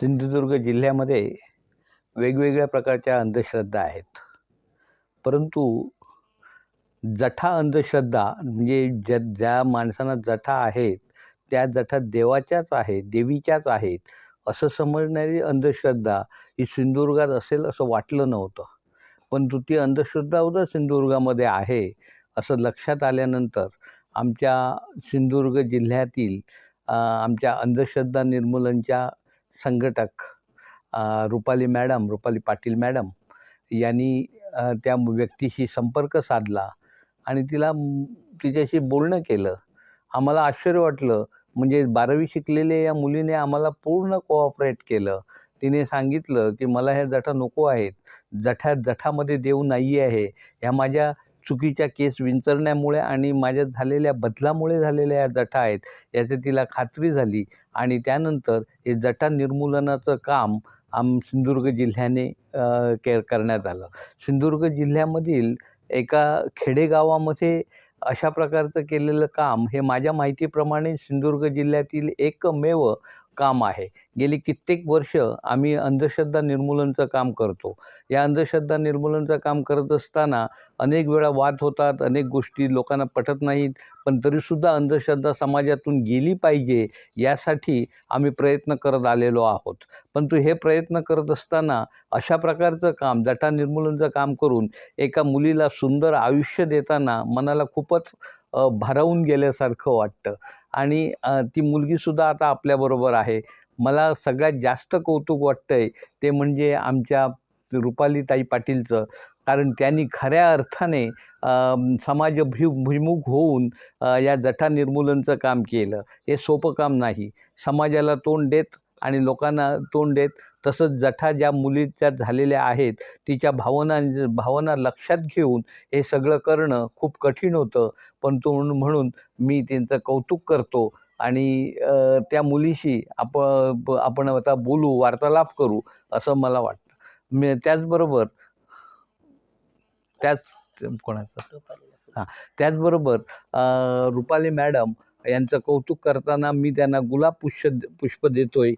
सिंधुदुर्ग जिल्ह्यामध्ये वेगवेगळ्या प्रकारच्या अंधश्रद्धा आहेत. परंतु जठा अंधश्रद्धा म्हणजे ज्या ज्या माणसांना जठा आहेत त्या जठा देवाच्याच आहेत देवीच्याच आहेत असं समजणारी अंधश्रद्धा ही सिंधुदुर्गात असेल असं वाटलं नव्हतं. परंतु ती अंधश्रद्धा सुद्धा सिंधुदुर्गामध्ये आहे असं लक्षात आल्यानंतर आमच्या सिंधुदुर्ग जिल्ह्यातील आमच्या अंधश्रद्धा निर्मूलनच्या संघटक रुपाली मॅडम रुपाली पाटील मॅडम यांनी त्या व्यक्तीशी संपर्क साधला आणि तिला तिच्याशी बोलणं केलं. आम्हाला आश्चर्य वाटलं. म्हणजे बारावी शिकलेल्या या मुलीने आम्हाला पूर्ण कोऑपरेट केलं. तिने सांगितलं की मला ह्या जठा नको आहेत. जठा जठामध्ये देव नाही आहे ह्या माझ्या चुकीच्या केस विंचरण्यामुळे आणि माझ्या झालेल्या बदलामुळे झालेल्या या जठा आहेत याची तिला खात्री झाली आणि त्यानंतर हे जठा निर्मूलनाचं काम आम सिंधुदुर्ग जिल्ह्याने के करण्यात आलं. सिंधुदुर्ग जिल्ह्यामधील एका खेडेगावामध्ये अशा प्रकारचं केलेलं काम हे माझ्या माहितीप्रमाणे सिंधुदुर्ग जिल्ह्यातील एकमेव काम आहे. गेली कित्येक वर्ष आम्ही अंधश्रद्धा निर्मूलनचं काम करतो. या अंधश्रद्धा निर्मूलनचं काम करत असताना अनेक वेळा वाद होतात अनेक गोष्टी लोकांना पटत नाहीत पण तरीसुद्धा अंधश्रद्धा समाजातून गेली पाहिजे यासाठी आम्ही प्रयत्न करत आलेलो आहोत. परंतु हे प्रयत्न करत असताना अशा प्रकारचं काम जटा निर्मूलनचं काम करून एका मुलीला सुंदर आयुष्य देताना मनाला खूपच भारावून गेल्यासारखं वाटतं. आणि ती मुलगीसुद्धा आता आपल्याबरोबर आहे. मला सगळ्यात जास्त कौतुक वाटतं आहे ते म्हणजे आमच्या रुपालीताई पाटीलचं. कारण त्यांनी खऱ्या अर्थाने समाजभि भिमुख होऊन या जठा निर्मूलनचं काम केलं. हे सोपं काम नाही. समाजाला तोंड देत आणि लोकांना तोंड देत तसंच जठा ज्या मुलीच्या झालेल्या आहेत तिच्या भावना भावना लक्षात घेऊन हे सगळं करणं खूप कठीण होतं. पण तो म्हणून मी त्यांचं कौतुक करतो आणि त्या मुलीशी आप आपण आता बोलू वार्तालाप करू असं मला वाटतं. मी त्याचबरोबर त्याच कोणाचं? हां त्याचबरोबर रुपाली मॅडम यांचं कौतुक करताना मी त्यांना गुलाब पुष्प पुष्प देतो आहे